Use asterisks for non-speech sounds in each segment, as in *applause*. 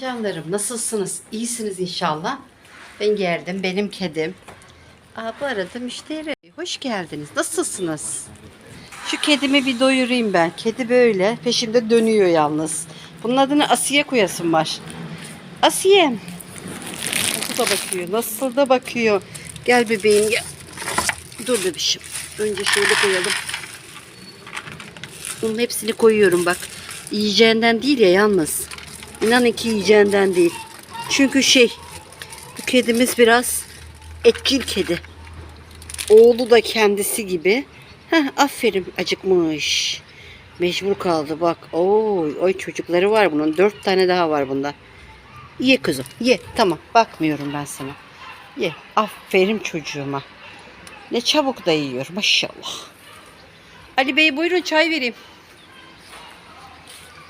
Canlarım nasılsınız? İyisiniz inşallah. Ben geldim. Benim kedim. Aa, bu arada müşteri. Hoş geldiniz. Nasılsınız? Şu kedimi bir doyurayım ben. Kedi böyle peşimde dönüyor yalnız. Bunun adını Asiye koyasım var. Asiye. Nasıl da bakıyor. Nasıl da bakıyor. Gel bebeğim gel. Dur bebişim. Önce şöyle koyalım. Bunun hepsini koyuyorum bak. Yiyeceğinden değil ya yalnız. İnanın ki yiyeceğinden değil. Çünkü şey bu kedimiz biraz etçil kedi. Oğlu da kendisi gibi. Heh, aferin acıkmış. Mecbur kaldı bak. Oy, oy çocukları var bunun. Dört tane daha var bunda. Ye kızım ye. Tamam bakmıyorum ben sana. Ye. Aferin çocuğuma. Ne çabuk da yiyor maşallah. Ali Bey buyurun çay vereyim.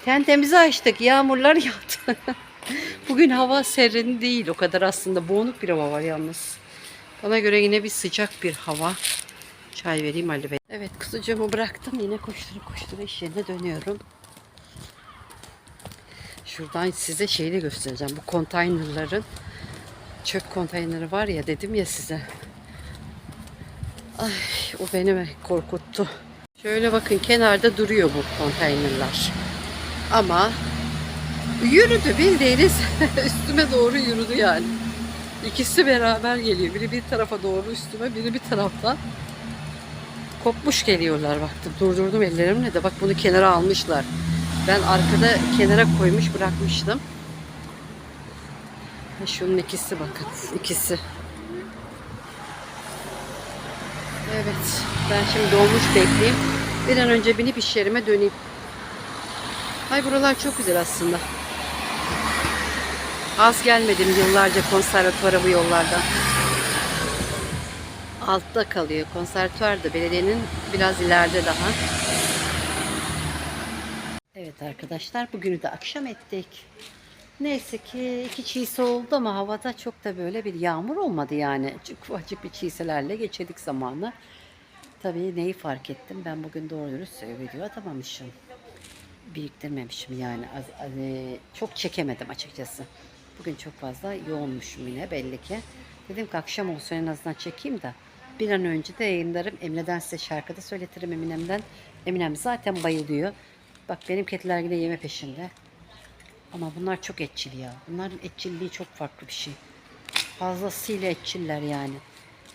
Tentemizi açtık. Yağmurlar yağdı. *laughs* Bugün hava serin değil. O kadar aslında boğuk bir hava var yalnız. Bana göre yine bir sıcak bir hava. Çay vereyim Ali Bey. Evet kuzucuğumu bıraktım. Yine koştura koştura iş yerine dönüyorum. Şuradan size şeyi göstereceğim. Bu konteynerların çöp konteyneri var ya dedim ya size. Ay o beni korkuttu. Şöyle bakın kenarda duruyor bu konteynerler. Ama yürüdü bildiğiniz *laughs* üstüme doğru yürüdü yani. İkisi beraber geliyor. Biri bir tarafa doğru üstüme, biri bir taraftan. Kopmuş geliyorlar baktım. Durdurdum ellerimle de bak bunu kenara almışlar. Ben arkada kenara koymuş bırakmıştım. Şunun ikisi bakın. ikisi. Evet. Ben şimdi dolmuş bekleyeyim. Bir an önce binip iş yerime döneyim. Ay buralar çok güzel aslında. Az gelmedim yıllarca konservatuvara bu yollardan. Altta kalıyor. Konservatuvar da belediyenin biraz ileride daha. Evet arkadaşlar bugünü de akşam ettik. Neyse ki iki çiğse oldu ama havada çok da böyle bir yağmur olmadı yani. Ufacık bir çiğselerle geçirdik zamanı. Tabii neyi fark ettim? Ben bugün doğru dürüst video atamamışım. Biriktirmemişim yani. Az, az- e, çok çekemedim açıkçası. Bugün çok fazla yoğunmuşum yine belli ki. Dedim ki akşam olsun en azından çekeyim de bir an önce de yayınlarım. Emine'den size şarkı da söyletirim Eminem'den. Eminem zaten bayılıyor. Bak benim kediler yine yeme peşinde. Ama bunlar çok etçil ya. Bunların etçilliği çok farklı bir şey. Fazlasıyla etçiller yani.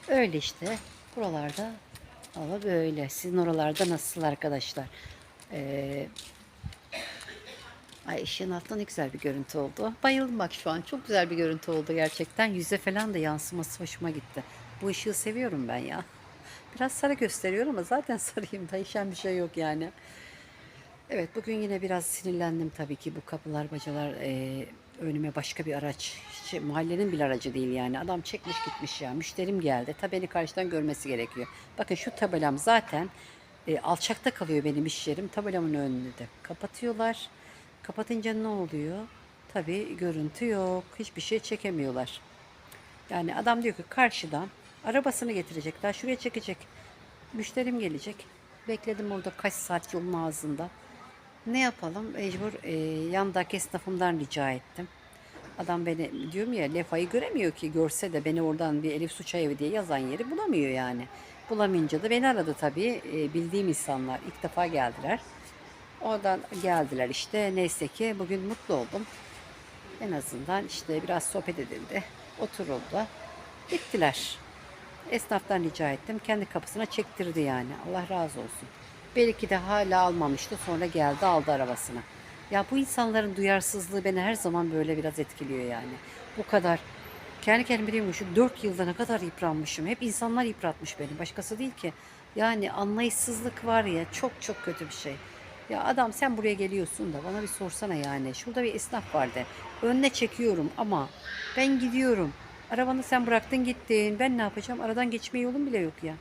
Öyle işte. Buralarda hava böyle. Sizin oralarda nasıl arkadaşlar? Ee, ay ışığın altında ne güzel bir görüntü oldu. Bayıldım bak şu an. Çok güzel bir görüntü oldu gerçekten. Yüze falan da yansıması hoşuma gitti. Bu ışığı seviyorum ben ya. Biraz sarı gösteriyor ama zaten *laughs* sarıyım. Değişen bir şey yok yani. Evet bugün yine biraz sinirlendim tabii ki bu kapılar bacalar e, önüme başka bir araç şey, mahallenin bir aracı değil yani adam çekmiş gitmiş ya müşterim geldi tabeli karşıdan görmesi gerekiyor. Bakın şu tabelam zaten e, alçakta kalıyor benim iş yerim tabelamın önünü de kapatıyorlar. Kapatınca ne oluyor? Tabii görüntü yok hiçbir şey çekemiyorlar. Yani adam diyor ki karşıdan arabasını getirecek daha şuraya çekecek. Müşterim gelecek. Bekledim orada kaç saat yolun ağzında. Ne yapalım? Mecbur e, yandaki esnafımdan rica ettim. Adam beni diyorum ya lefayı göremiyor ki görse de beni oradan bir Elif Suça evi diye yazan yeri bulamıyor yani. Bulamayınca da beni aradı tabii. E, bildiğim insanlar ilk defa geldiler. Oradan geldiler işte neyse ki bugün mutlu oldum. En azından işte biraz sohbet edildi. Oturuldu. Gittiler. Esnaftan rica ettim. Kendi kapısına çektirdi yani. Allah razı olsun. Belki de hala almamıştı. Sonra geldi aldı arabasına. Ya bu insanların duyarsızlığı beni her zaman böyle biraz etkiliyor yani. Bu kadar. Kendi kendime diyorum şu 4 yılda ne kadar yıpranmışım. Hep insanlar yıpratmış beni. Başkası değil ki. Yani anlayışsızlık var ya çok çok kötü bir şey. Ya adam sen buraya geliyorsun da bana bir sorsana yani. Şurada bir esnaf vardı. Önüne çekiyorum ama ben gidiyorum. Arabanı sen bıraktın gittin. Ben ne yapacağım? Aradan geçme yolum bile yok ya.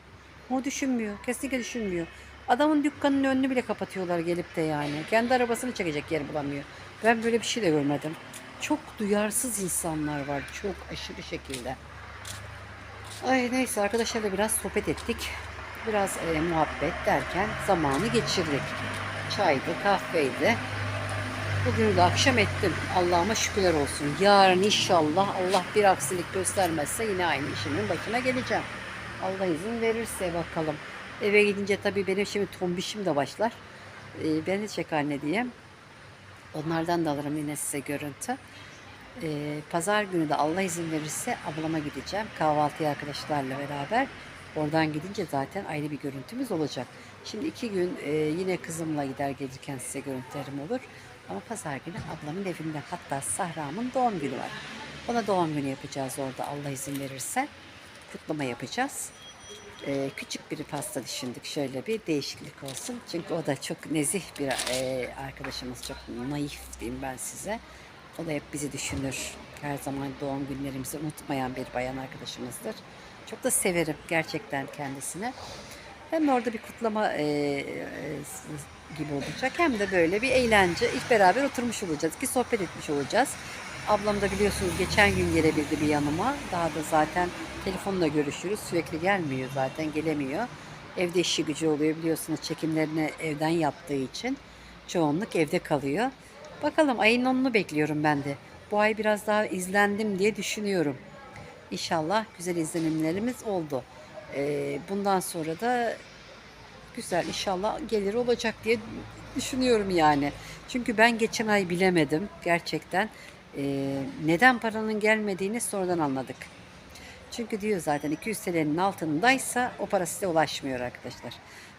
O düşünmüyor. Kesinlikle düşünmüyor. Adamın dükkanının önünü bile kapatıyorlar gelip de yani. Kendi arabasını çekecek yer bulamıyor. Ben böyle bir şey de görmedim. Çok duyarsız insanlar var. Çok aşırı şekilde. Ay neyse arkadaşlarla biraz sohbet ettik. Biraz e, muhabbet derken zamanı geçirdik. Çaydı, kahveydi. Bugün de akşam ettim. Allah'ıma şükürler olsun. Yarın inşallah Allah bir aksilik göstermezse yine aynı işimin başına geleceğim. Allah izin verirse bakalım. Eve gidince tabii benim şimdi tombişim de başlar. Ee, ben de çek anne diyeyim. Onlardan da alırım yine size görüntü. Ee, Pazar günü de Allah izin verirse ablama gideceğim. Kahvaltıya arkadaşlarla beraber. Oradan gidince zaten ayrı bir görüntümüz olacak. Şimdi iki gün e, yine kızımla gider gelirken size görüntülerim olur. Ama pazar günü ablamın evinde hatta Sahra'mın doğum günü var. Ona doğum günü yapacağız orada Allah izin verirse. Kutlama yapacağız. Ee, küçük bir pasta düşündük şöyle bir değişiklik olsun. Çünkü o da çok nezih bir e, arkadaşımız, çok naif diyeyim ben size. O da hep bizi düşünür. Her zaman doğum günlerimizi unutmayan bir bayan arkadaşımızdır. Çok da severim gerçekten kendisini. Hem orada bir kutlama e, e, gibi olacak hem de böyle bir eğlence. İlk beraber oturmuş olacağız ki sohbet etmiş olacağız. Ablam da biliyorsunuz geçen gün gelebildi bir yanıma. Daha da zaten telefonla görüşürüz. Sürekli gelmiyor zaten gelemiyor. Evde işi gücü oluyor biliyorsunuz çekimlerini evden yaptığı için. Çoğunluk evde kalıyor. Bakalım ayın 10'unu bekliyorum ben de. Bu ay biraz daha izlendim diye düşünüyorum. İnşallah güzel izlenimlerimiz oldu. Ee, bundan sonra da güzel inşallah gelir olacak diye düşünüyorum yani. Çünkü ben geçen ay bilemedim gerçekten. Ee, neden paranın gelmediğini sonradan anladık. Çünkü diyor zaten 200 TL'nin altındaysa o para size ulaşmıyor arkadaşlar.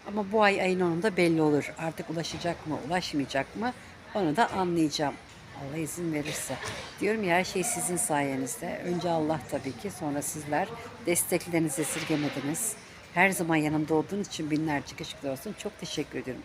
Ama bu ay ayın 10'unda belli olur. Artık ulaşacak mı, ulaşmayacak mı onu da anlayacağım. Allah izin verirse. Diyorum ya her şey sizin sayenizde. Önce Allah tabii ki sonra sizler desteklerinizi esirgemediniz. Her zaman yanımda olduğun için binlerce teşekkür olsun. Çok teşekkür ediyorum.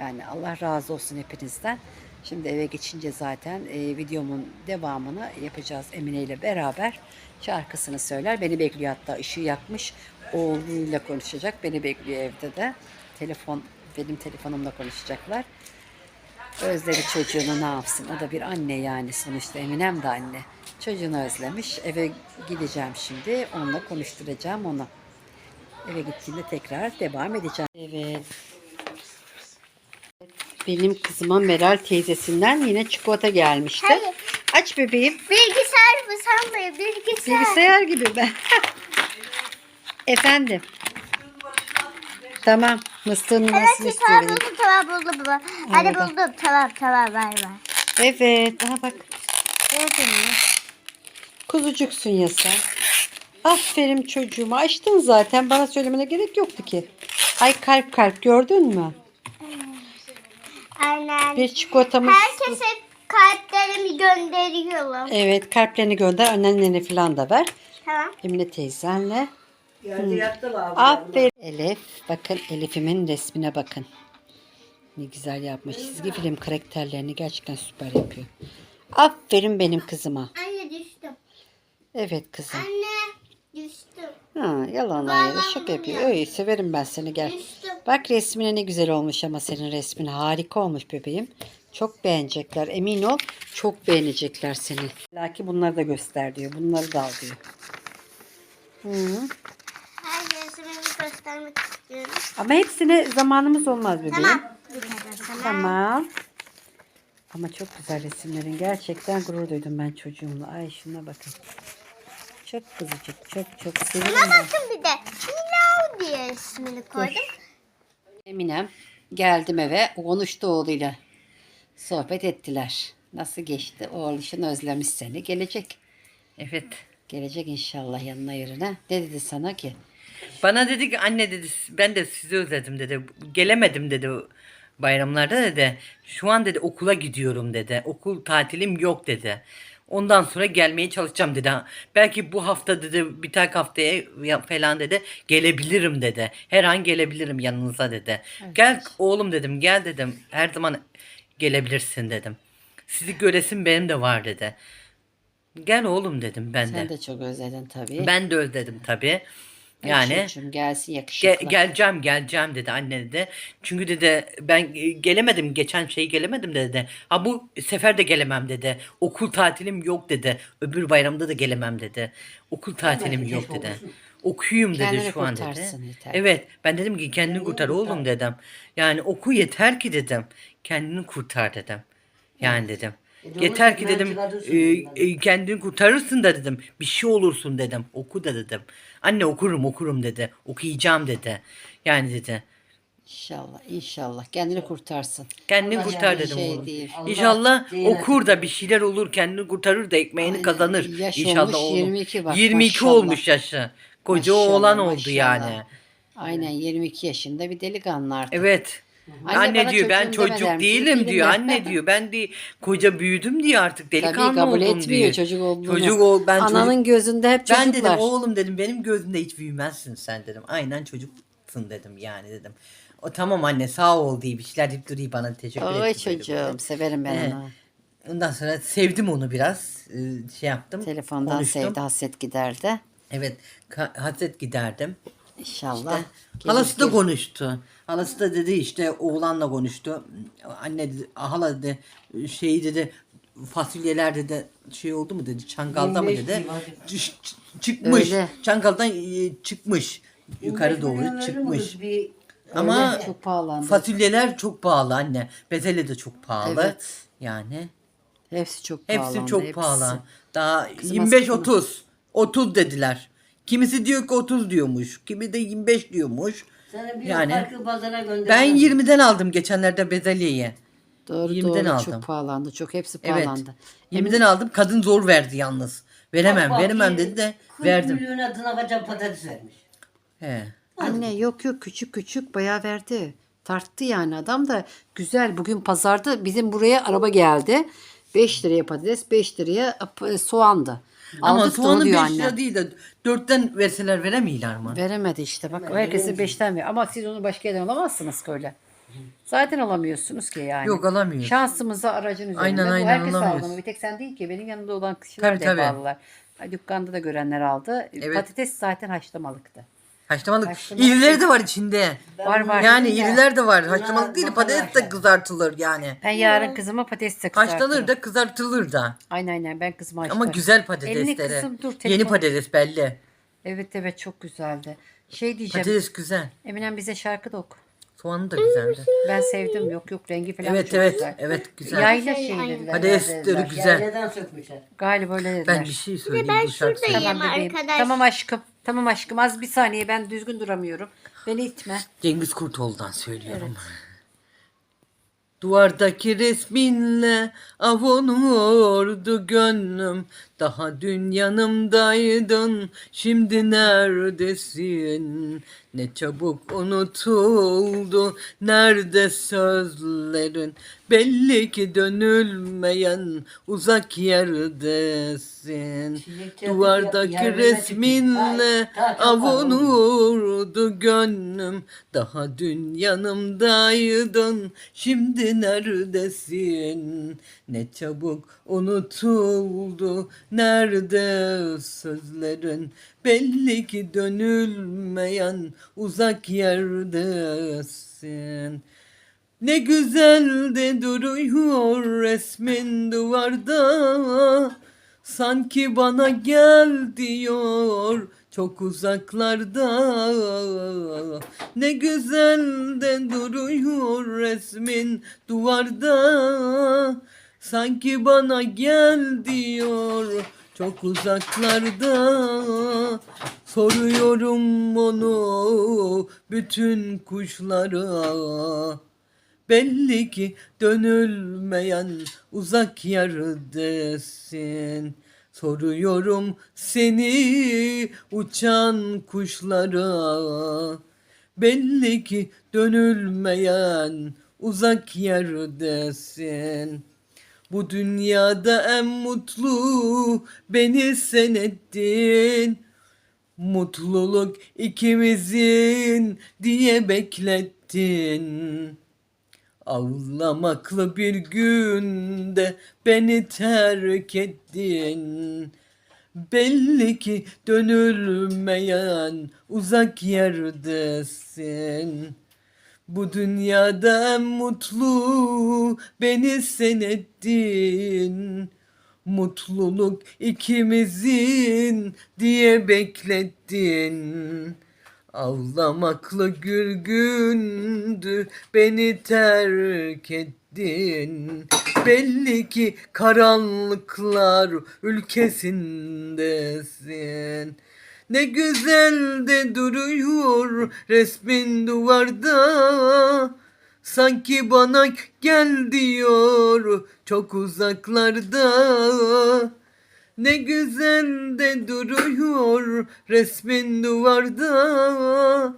Yani Allah razı olsun hepinizden. Şimdi eve geçince zaten e, videomun devamını yapacağız Emine ile beraber. Şarkısını söyler. Beni bekliyor hatta ışığı yakmış. Oğluyla konuşacak. Beni bekliyor evde de. Telefon benim telefonumla konuşacaklar. Özleri çocuğunu ne yapsın? O da bir anne yani sonuçta Eminem de anne. Çocuğunu özlemiş. Eve gideceğim şimdi. Onunla konuşturacağım onu. Eve gittiğimde tekrar devam edeceğim. Evet. Benim kızıma Meral teyzesinden yine çikolata gelmişti. Hayır. Aç bebeğim. Bilgisayar mı sanmıyor bilgisayar. Bilgisayar gibi ben. *laughs* Efendim. Tamam. Mıstığın numarasını Evet tamam istiyorum. buldum tamam buldum baba. Hadi Orada. buldum tamam tamam bay bay. Evet. Aha bak. Mü? Kuzucuksun ya sen. Aferin çocuğuma. Açtın zaten. Bana söylemene gerek yoktu ki. Ay kalp kalp gördün mü? Aynen. Bir çikolatamız. Herkese kalplerimi gönderiyorum. Evet kalplerini gönder. Annenlerine falan da ver. Tamam. Emine teyzenle. Geldi yattılar. Aferin. Elif. Bakın Elif'imin resmine bakın. Ne güzel yapmış. Çizgi film karakterlerini gerçekten süper yapıyor. Aferin benim kızıma. Anne düştüm. Evet kızım. Anne düştüm. Ha, yalanlar ya da şaka yapıyor. Öyle severim ben seni gel. Düştüm. Bak resmine ne güzel olmuş ama senin resmin harika olmuş bebeğim. Çok beğenecekler. Emin ol çok beğenecekler seni. Lakin bunları da göster diyor. Bunları da al diyor. Hı. Herkese göstermek istiyorum. Ama hepsine zamanımız olmaz bebeğim. Tamam. Tamam. Ama çok güzel resimlerin. Gerçekten gurur duydum ben çocuğumla. Ay şuna bakın. Çok kızıcık. Çok çok severim Buna ben. bakın bir de. Milau diye ismini koydum. Eminem geldim eve konuştu oğluyla. Sohbet ettiler. Nasıl geçti? Oğluşun özlemiş seni. Gelecek. Evet. Gelecek inşallah yanına yerine. Ne dedi sana ki? Bana dedi ki anne dedi ben de sizi özledim dedi. Gelemedim dedi bayramlarda dedi. Şu an dedi okula gidiyorum dedi. Okul tatilim yok dedi. Ondan sonra gelmeye çalışacağım dedi. Belki bu hafta dedi bir tek haftaya ya- falan dedi gelebilirim dedi. Her an gelebilirim yanınıza dedi. Gel oğlum dedim gel dedim. Her zaman gelebilirsin dedim. Sizi göresim benim de var dedi. Gel oğlum dedim ben Sen de. de çok özledin tabii. Ben de özledim tabii. Ay Yani çocuğum gelsin yakışıklı. ge- geleceğim geleceğim dedi anne dedi. Çünkü dedi ben e, gelemedim geçen şey gelemedim dedi. Ha bu sefer de gelemem dedi. Okul tatilim yok dedi. Öbür bayramda da gelemem dedi. Okul tatilim yok dedi. Okuyayım dedi Kendini şu an dedi. kurtarsın yeter. Evet ben dedim ki kendini kurtar oğlum dedim. Yani oku yeter ki dedim. Kendini kurtar dedim. Yani dedim. E, Yeter ki dedim e, e, kendini kurtarırsın da dedim. Bir şey olursun dedim. Oku da dedim. Anne okurum okurum dedi. Okuyacağım dedi. Yani dedi. İnşallah inşallah kendini kurtarsın. Kendini Allah kurtar yani dedim. şey oğlum. değil. Allah İnşallah zihin okur da bir şeyler olur kendini kurtarır da ekmeğini Aynen. kazanır. Yaş İnşallah olmuş, oğlum. 22 bak, 22 maşallah. olmuş yaşı. Koca Maşallah, oğlan oldu maşallah. yani. Aynen 22 yaşında bir delikanlı artık. Evet. Anne Anne, diyor ben çocuk değilim çocuk diyor. de. Anne diyor ben de koca büyüdüm diyor artık delikanlı kabul oldum etmiyor diyor. çocuk olduğunu. Çocuk ol ben Ananın çocuk- gözünde hep Ben çocuklar. dedim oğlum dedim benim gözümde hiç büyümezsin sen dedim. Aynen çocuksun dedim yani dedim. O tamam anne sağ ol diye bir şeyler deyip duruyor bana teşekkür Oy etti böyle çocuğum böyle. severim ben He. onu. Ondan sonra sevdim onu biraz. Ee, Şey yaptım. Telefondan konuştum. sevdi hasret giderdi. Evet. hasret giderdim. İnşallah. İşte, halası da konuştu. Halası da dedi işte oğlanla konuştu. Anne dedi, hala dedi şey dedi fasulyeler dedi şey oldu mu dedi Çangal'da mı 25 dedi. çıkmış. Öyle. Çangal'dan e, çıkmış. Yukarı doğru çıkmış. Bir, Ama çok pahalandı. fasulyeler çok pahalı anne. Bezelye de çok pahalı. Evet. Yani Hepsi çok hepsi pahalandı. çok hepsi. pahalı. Daha Kızım 25 aslında- 30. 30 dediler. Kimisi diyor ki 30 diyormuş. Kimi de 25 diyormuş. Sana bir Yani farklı pazara gönderdim. Ben 20'den aldım geçenlerde bezelyeyi. Doğru 20'den doğru aldım. çok pahalandı. Çok hepsi Evet. pahalandı. 20'den aldım. Kadın zor verdi yalnız. Veremem, veremem dedi de 40 verdim. milyona tınakacan patates vermiş. He. Anne yok yok küçük küçük bayağı verdi. Tarttı yani adam da güzel. Bugün pazarda bizim buraya araba geldi. 5 liraya patates 5 liraya e, soğandı. Ama Aldık da onu soğanı 5 diyor lira anne. değil de 4'ten verseler veremiyorlar mı? Veremedi işte bak o herkese 5'ten ver. Ama siz onu başka yerden alamazsınız ki öyle. Zaten alamıyorsunuz ki yani. Yok, alamıyoruz. Şansımıza aracın üzerinde. Aynen, Bu aynen, herkes alamıyoruz. aldı. Bir tek sen değil ki. Benim yanımda olan kişiler Tabii, de tabii. aldılar. Ay, Dükkanda da görenler aldı. Evet. Patates zaten haşlamalıktı. Haşlamalık. Haşlamalık İrileri de var içinde. Var var. Yani Ya. iriler de var. Haşlamalık değil patates de kızartılır yani. Ben yarın kızıma patates de kızartırım. Haşlanır da kızartılır da. Aynen aynen ben kızıma Ama haşlarım. güzel Elini patatesleri. kızım, dur, Yeni telefon- patates belli. Evet evet çok güzeldi. Şey diyeceğim. Patates güzel. Eminem bize şarkı da oku. Soğanı da güzeldi. Ben sevdim. Yok yok rengi falan Evet çok evet güzel. evet güzel. Yayla Şey, şey aynen. dediler. Patatesleri güzel. Neden sökmüşler? Galiba öyle dediler. Ben bir şey söyleyeyim ben bu şarkı. Tamam bebeğim. arkadaş. Tamam aşkım. Tamam aşkım az bir saniye ben düzgün duramıyorum. Beni itme. Cengiz Kurtoğlu'dan söylüyorum. Duvardaki resminle avunurdu gönlüm. Daha dün yanımdaydın, şimdi neredesin? Ne çabuk unutuldu, nerede sözlerin? Belli ki dönülmeyen uzak yerdesin. Duvardaki resminle avunurdu gönlüm. Daha dün yanımdaydın, şimdi neredesin? Ne çabuk unutuldu, nerede sözlerin? Belli ki dönülmeyen uzak yerdesin. Ne güzel de duruyor resmin duvarda Sanki bana gel diyor çok uzaklarda Ne güzel de duruyor resmin duvarda Sanki bana gel diyor çok uzaklarda Soruyorum onu bütün kuşlara Belli ki dönülmeyen uzak yerdesin. Soruyorum seni uçan kuşlara. Belli ki dönülmeyen uzak yerdesin. Bu dünyada en mutlu beni sen ettin. Mutluluk ikimizin diye beklettin. Ağlamaklı bir günde beni terk ettin. Belli ki dönülmeyen uzak yerdesin. Bu dünyada mutlu beni sen ettin. Mutluluk ikimizin diye beklettin. Ağlamakla gürgündü beni terk ettin. Belli ki karanlıklar ülkesindesin. Ne güzel de duruyor resmin duvarda. Sanki bana gel diyor çok uzaklarda. Ne güzel de duruyor resmin duvarda.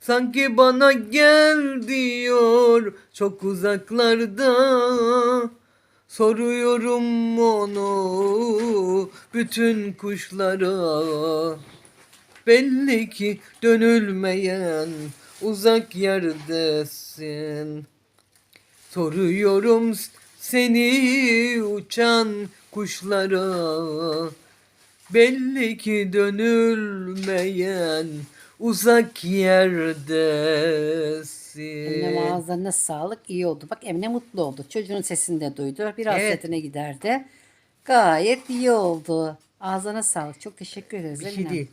Sanki bana gel diyor çok uzaklarda. Soruyorum onu bütün kuşlara. Belli ki dönülmeyen uzak yerdesin. Soruyorum seni uçan kuşlara. Belli ki dönülmeyen uzak yerdesin. Annem ağızlarına sağlık iyi oldu. Bak Emine mutlu oldu. Çocuğun sesini de duydu. Biraz Evet. setine giderdi. Gayet iyi oldu. Ağzına sağlık. Çok teşekkür ederiz. Bir Emine. şey değil.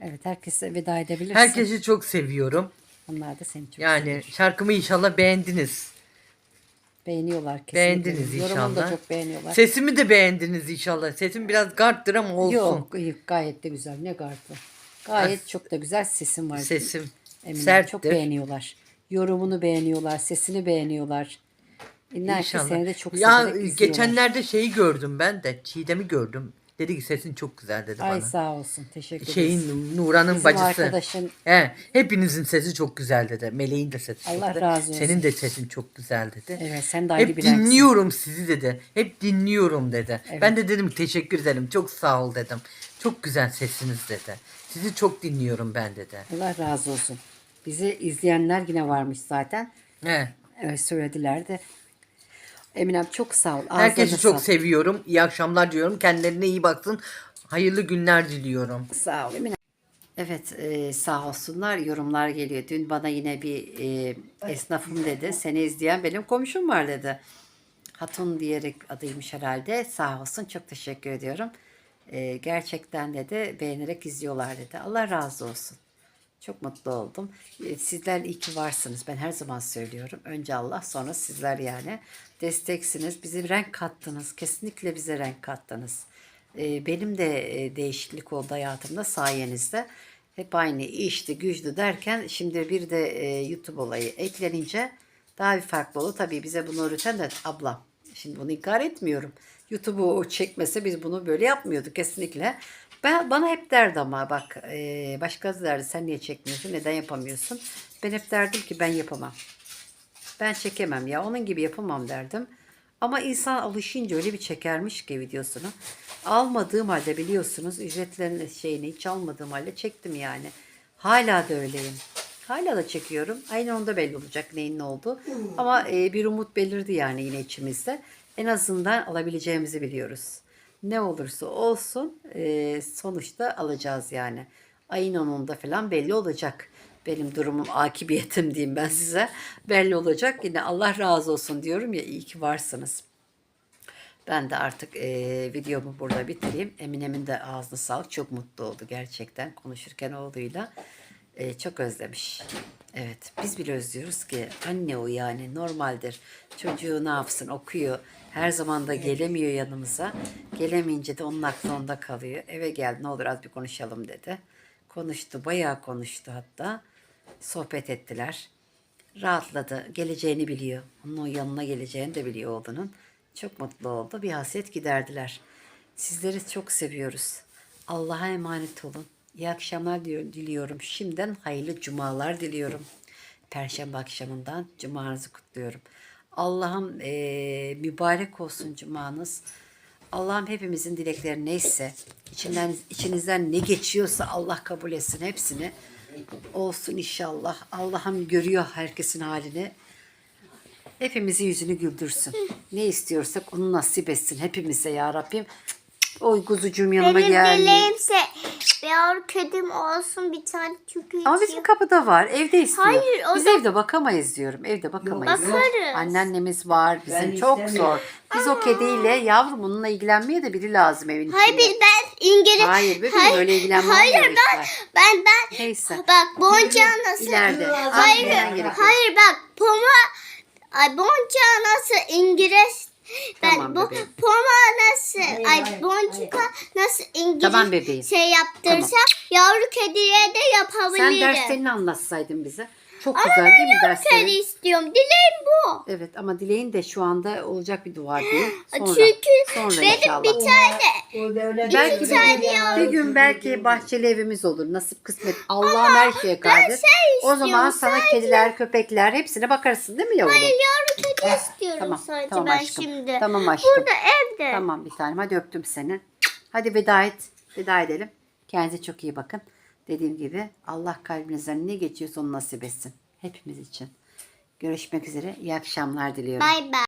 Evet herkese veda edebilirsin. Herkesi çok seviyorum. Onlar da seni çok Yani seviyor. şarkımı inşallah beğendiniz. beğeniyorlar kesinlikle. Beğendiniz Yorumunu da inşallah. çok beğeniyorlar. Sesimi de beğendiniz inşallah. Sesim biraz garttır ama olsun. Yok gayet de güzel. Ne gardı. Gayet çok da güzel sesin var. Sesim Emine serttir. çok beğeniyorlar. Yorumunu beğeniyorlar. Sesini beğeniyorlar. İnler ki İnşallah. seni de çok ya severek izliyorlar. geçenlerde şeyi gördüm ben de. Çiğdem'i gördüm. Dedi ki sesin çok güzel dedi Ay bana. sağ olsun. Teşekkür ederiz. Şeyin Nuran'ın Bizim bacısı. arkadaşın He, hepinizin sesi çok güzel dedi. Meleğin de sesi Allah çok güzel. razı olsun. Senin de sesin çok güzel dedi. Evet sen de ayrı Hep bir renksin. dinliyorum sizi dedi. Hep dinliyorum dedi. Ben de dedim teşekkür ederim. Çok sağ ol dedim. Çok güzel sesiniz dedi. Sizi çok dinliyorum ben dedi. Allah razı olsun. Bizi izleyenler yine varmış zaten. He. Evet söylediler de. Eminem çok sağ ol. Ağzına Herkesi çok seviyorum. İyi akşamlar diyorum. Kendilerine iyi baksın. Hayırlı günler diliyorum. Sağ ol Emine. Evet e, sağ olsunlar yorumlar geliyor. Dün bana yine bir e, esnafım dedi. Seni izleyen benim komşum var dedi. Hatun diyerek adıymış herhalde. Sağ olsun çok teşekkür ediyorum. E, gerçekten dedi beğenerek izliyorlar dedi. Allah razı olsun. Çok mutlu oldum. E, Sizler iyi ki varsınız. Ben her zaman söylüyorum. Önce Allah sonra sizler yani. Desteksiniz. Bize renk kattınız. Kesinlikle bize renk kattınız. E, Benim de e, değişiklik oldu hayatımda sayenizde. Hep aynı işti, güçlü derken şimdi bir de YouTube olayı eklenince daha bir farklı oldu. Tabii bize bunu öğreten de ablam. Şimdi bunu inkar etmiyorum. YouTube'u çekmese biz bunu böyle yapmıyorduk kesinlikle. Ben, bana hep derdi ama bak e, başkası derdi sen niye çekmiyorsun neden yapamıyorsun. Ben hep derdim ki ben yapamam. Ben çekemem ya onun gibi yapamam derdim. Ama insan alışınca öyle bir çekermiş ki videosunu. Almadığım halde biliyorsunuz ücretlerin şeyini hiç almadığım halde çektim yani. Hala da öyleyim. Hala da çekiyorum. Aynı onda belli olacak neyin ne oldu. Ama e, bir umut belirdi yani yine içimizde. En azından alabileceğimizi biliyoruz. Ne olursa olsun e, sonuçta alacağız yani. Ayın 10'unda falan belli olacak. Benim durumum, akibiyetim diyeyim ben size. Belli olacak. Yine Allah razı olsun diyorum ya iyi ki varsınız. Ben de artık e, videomu burada bitireyim. Eminem'in de ağzına sağlık. Çok mutlu oldu gerçekten konuşurken oğluyla. E, çok özlemiş. Evet biz bile özlüyoruz ki anne o yani normaldir. Çocuğu ne yapsın okuyor. Her zaman da gelemiyor yanımıza. Gelemeyince de onun aklı onda kalıyor. Eve geldi ne olur az bir konuşalım dedi. Konuştu bayağı konuştu hatta. Sohbet ettiler rahatladı. Geleceğini biliyor. Onun yanına geleceğini de biliyor oğlunun. Çok mutlu oldu. Bir hasret giderdiler. Sizleri çok seviyoruz. Allah'a emanet olun. İyi akşamlar diliyorum. Şimdiden hayırlı cumalar diliyorum. Perşembe akşamından cumanızı kutluyorum. Allah'ım eee, mübarek olsun cumanız. Allah'ım hepimizin dilekleri neyse, içinden içinizden ne geçiyorsa Allah kabul etsin hepsini. Olsun inşallah. Allah'ım görüyor herkesin halini. Hepimizin yüzünü güldürsün. Ne istiyorsak onu nasip etsin hepimize ya Rabbim. Oy kuzucuğum yanıma Benim geldi. dileğimse bir yavru kedim olsun bir tane çünkü Ama bizim kapıda var. Evde istiyor. Hayır, o Biz da- evde bakamayız diyorum. Evde bakamayız. Bakarız. Anneannemiz var. Bizim Ben çok istemiyorum. zor. Biz o kediyle yavrum onunla ilgilenmeye de biri lazım evin Hayır içinde. bir- ben İngiliz. Hayır bebeğim Hayır, öyle ilgilenme Hayır ben ben ben Neyse. bak boncuğa nasıl İleride. Hayır gerekiyor. hayır bak poma ay boncuğa nasıl İngiliz Ben Tamam bu bebeğim. poma nasıl, Hayır, ay hayır, boncuka nasıl İngiliz Tamam bebeğim. şey yaptırsam yavru kediye de Sen yapabilirim. derslerini anlatsaydın bize. Çok güzel değil mi Kedi derslerin? istiyorum. Dileğim bu. Evet ama dileğin de şu anda olacak bir dua değil. Sonra, Çünkü sonra benim inşallah. bir tane O da öyle Belki bir- bir gün, Ya. bir gün belki bahçeli evimiz olur. Nasip kısmet. Allah'ım her şeye kadir. o zaman sana kediler, köpekler hepsine bakarsın değil mi yavrum? yavru kedi istiyorum Tamam, sadece tamam ben aşkım. şimdi. Tamam aşkım. Burada evde. Tamam bir tanem. Hadi öptüm seni. Hadi veda et. Veda edelim. Kendinize çok iyi bakın. Dediğim gibi Allah kalbinizden ne geçiyorsa onu nasip etsin. Hepimiz için. Görüşmek üzere. İyi akşamlar diliyorum. Bay bay.